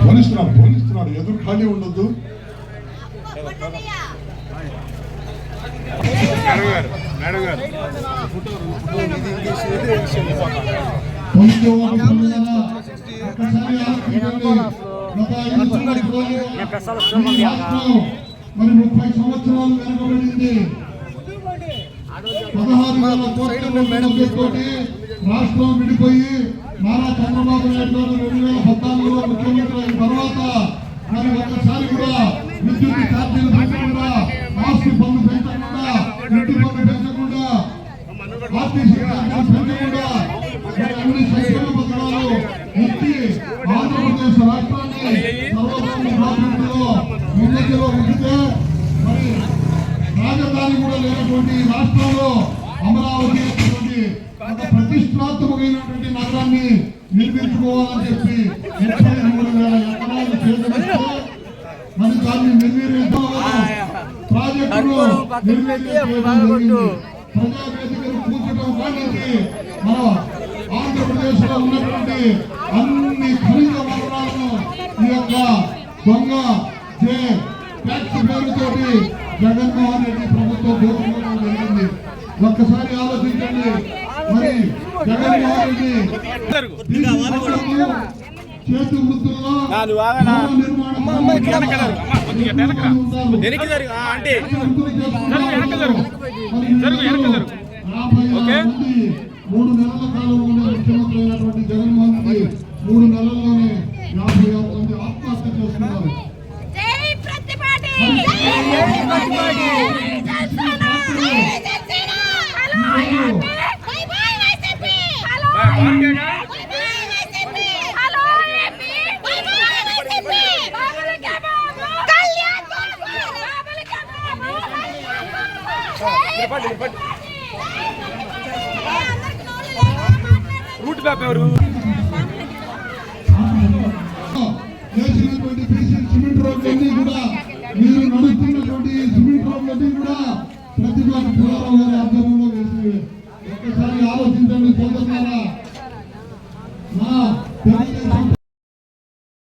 పోలిస్తున్నాడు పోలిస్తున్నాడు ఎదురు ఖాళీ ఉండొద్దు. మరి ముప్పై సంవత్సరాలు వెనకబడింది పదహారు వేల కోట్ల రాష్ట్రం విడిపోయి నారా చంద్రబాబు నాయుడు గారు రెండు వేల పద్నాలుగులో ముఖ్యమంత్రి అయిన తర్వాత మరి ఒక్కసారి కూడా విద్యుత్ ఛార్జీలు పెంచకుండా ఆస్తి పన్ను పెంచకుండా ఇంటి పన్ను పెంచకుండా ఆర్టీసీ ఛార్జీలు పెంచకుండా అన్ని సంక్షేమ పథకాలు ఇచ్చి ఆంధ్రప్రదేశ్ రాష్ట్రాన్ని సర్వభౌమ ప్రాంతంలో ముందంజలో ఉంచితే మరి రాజధాని కూడా లేనటువంటి రాష్ట్రంలో అమరావతి ఒక ప్రతిష్టాత్మకమైనటువంటి నగరాన్ని నిర్మించుకోవాలని చెప్పి ముప్పై మూడు వేల ఎకరాలు సేకరిస్తే ప్రజావేదికను కూర్చడం మన ఆంధ్రప్రదేశ్లో ఉన్నటువంటి అన్ని ఖనిజ వనరులను ఈ యొక్క దొంగ జే ట్యాక్స్ పేరుతోటి జగన్మోహన్ రెడ్డి ప్రభుత్వం దోచుకోవడం జరిగింది. ఒక్కసారి ఆలోచించండి. మరి జగన్మోహన్ రెడ్డి చేతి వృత్తుల్లో నిర్మాణ వెనక్కి జరుగు ఆ, ఆంటీ ఓకే మూడు నెలల కాలంలోనే ముఖ్యమంత్రి అయినటువంటి జగన్మోహన్ రెడ్డి మూడు నెలల్లోనే యాభై ఆరు మంది ఆత్మహత్య చేస్తున్నారు జై ప్రతిపాటి రూట్ మ్యాప్ ఎవరు? సిమెంట్ రోడ్లన్నీ కూడా. మీరు నడుస్తున్నటువంటి సిమెంట్ రోడ్లన్నీ కూడా ప్రతిభా పుల్లారావు గారి ఆధ్వర్యంలో వేసి ఒక్కసారి ఆలోచించండి.